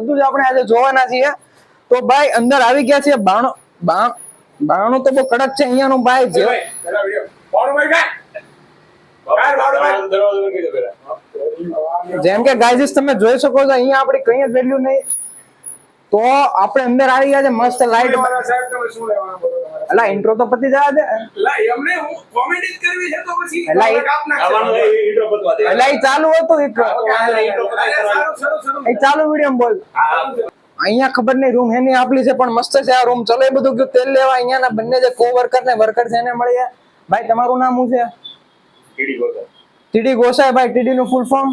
બધું જ આપણે આજે જોવાના છીએ. તો ભાઈ અંદર આવી ગયા છે બાણો બાણ બાણો તો બહુ કડક છે અહીંયાનું ભાઈ જે જેમ કે ગાઈઝીસ તમે જોઈ શકો છો અહીંયા આપણી કઈ જ વેલ્યુ નહીં. તો આપણે અંદર આવી ગયા છે મસ્ત લાઈટ એટલે ઇન્ટ્રો તો પતી જવા દે. એટલે એ- એટલે એ ચાલુ હતું એક. એ ચાલુ વીડિયો બોલ. અહીંયા ખબર નહીં રૂમ એની આપલી છે પણ મસ્ત છે આ રૂમ ચલો એ બધું ગયું તેલ લેવા અહીંયાના બંને જે કો વર્કર ને વર્કર છે એને મળીએ. ભાઈ તમારું નામ શું છે? T D Gosai. ભાઈ ટીડી નું ફૂલ ફોર્મ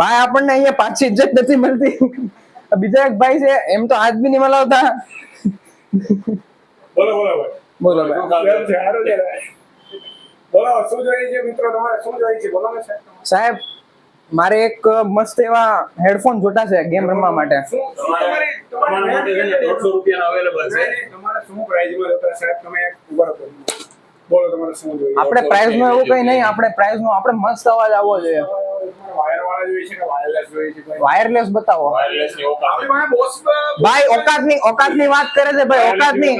ભાઈ આપણને અહીંયા પાછી ઇજ્જત નથી મળતી. બીજા એક ભાઈ છે એમ તો આજ બી નહીં મલાવતા બોલો બોલો ભાઈ. બોલો ભાઈ? બોલો શું જોઈએ છે મિત્રો? તમારે શું જોઈએ છે? બોલો ને સાહેબ. સાહેબ મારે એક મસ્ત એવા હેડફોન જોતા છે ગેમ રમવા માટે. આપણે પ્રાઇઝનું એવું કઈ નહીં આપણે પ્રાઇઝ નો આપણે મસ્ત અવાજ આવવો જોઈએ વાયર વાળા જોઈએ છે કે વાયરલેસ બતાવો. ભાઈ ઓકાતની ઓકાતની વાત કરે છે ભાઈ ઓકાતની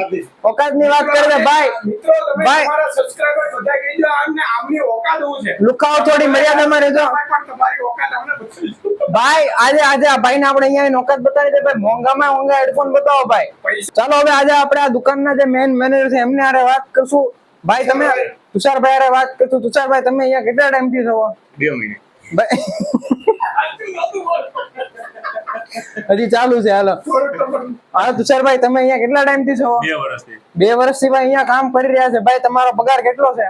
ઓકાતની વાત કરે છે ભાઈ. મિત્રો તમે ભાઈ. તમારા સબસ્ક્રાઇબર બધા કહી દો આમને આમની ઓકાત શું છે? લુકાઓ થોડી મર્યાદામાં રહેજો. તમારી ઓકાત અમને ભાઈ આજે આજે આ ભાઈને આપણે અહીંયા નોકત બતાવી દે ભાઈ. મોંઘામાં મોંઘા હેડફોન બતાવો ભાઈ. ચાલો હવે આજે આપણે આ દુકાનના જે મેન મેનેજર છે એમને આરે વાત કરશું. ભાઈ તમે તુષારભાઈ આરે વાત કરશું. તુષારભાઈ તમે અહીંયા કેટલા ટાઈમથી છો? બે મિનિટ. ભાઈ હજી ચાલુ છે હાલો. હા તુષારભાઈ તમે અહીંયા કેટલા ટાઈમથી છો? બે વર્ષથી. બે વર્ષથી ભાઈ અહીંયા કામ કરી રહ્યા છે. ભાઈ તમારો પગાર કેટલો છે?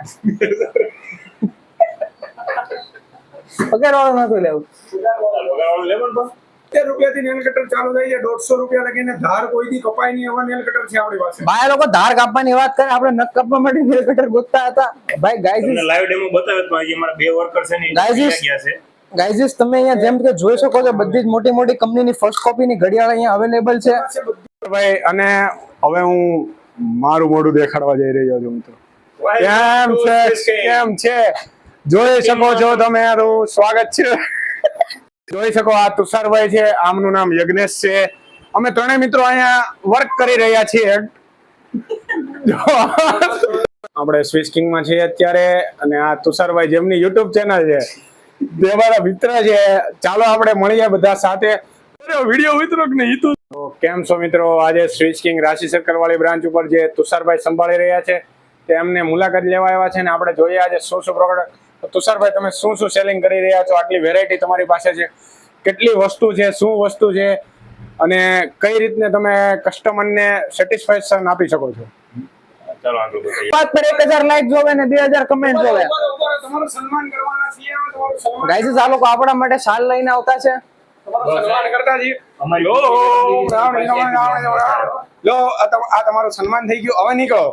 પગાર વાળો નથી લેવું. પગારવાળું લેવાનું પણ. સિત્તેર રૂપિયાથી નેલ કટર ચાલુ થઈ છે દોઢસો રૂપિયા લગીને ધાર કોઈથી કપાય નહીં એવા નેલ કટર છે આપણી પાસે. ભાઈ લોકો ધાર કાપવાની વાત કરે આપણે નખ કાપવા માટે નેલ કટર ગોતતા હતા. ભાઈ તમને લાઈવ ડેમો બતાવ્યો તો હજી અમારા બે વર્કર છે ને એ ગયા છે. ગાઈઝીસ તમે અહીંયા જેમ કે જોઈ શકો છો બધી જ મોટી મોટી કંપનીની ફર્સ્ટ કોપીની ઘડિયાળ અહીંયા અવેલેબલ છે. ભાઈ અને હવે હું મારું મોઢું દેખાડવા જઈ રહ્યો છું તો કેમ છે? કેમ છે? જોઈ શકો છો તમે સ્વાગત છે. જોઈ શકો આ તુષારભાઈ છે, આમનું નામ યજ્ઞેશ છે. અમે ત્રણેય મિત્રો અહીંયા વર્ક કરી રહ્યા છીએ. આપણે સ્વિચ કિંગમાં છીએ અત્યારે અને આ તુષારભાઈ જેમની યુટ્યુબ ચેનલ છે, તે મારા મિત્ર છે. ચાલો આપણે મળીએ બધા સાથે. વીડિયો મિત્રો કે નહીં? તો કેમ છો મિત્રો? આજે સ્વિચ કિંગ રાશિ સર્કલ વાળી બ્રાન્ચ ઉપર જે તુષારભાઈ સંભાળી રહ્યા છે, તે એમને મુલાકાત લેવા આવ્યા છે ને આપણે જોઈએ આજે શું શું પ્રોડક્ટ તુષારભાઈ તમે શું શું સેલિંગ કરી રહ્યા છો? આટલી વેરાયટી તમારી પાસે છે. કેટલી વસ્તુ છે? શું વસ્તુ છે? અને કઈ રીતને તમે કસ્ટમરને સેટિસ્ફેક્શન આપી શકો છો? ચાલો આગળ બતાવીએ વાત પર એક હજાર લાઈક જોવે ને બે હજાર કમેન્ટ જોવે. તમારું સન્માન કરવાના છીએ અમે તમારું સન્માન ગાઈઝીસ આ લોકો આપણા માટે શાલ લઈને આવતા છે. લો આ તમારું સન્માન થઈ ગયું. હવે નીકળો.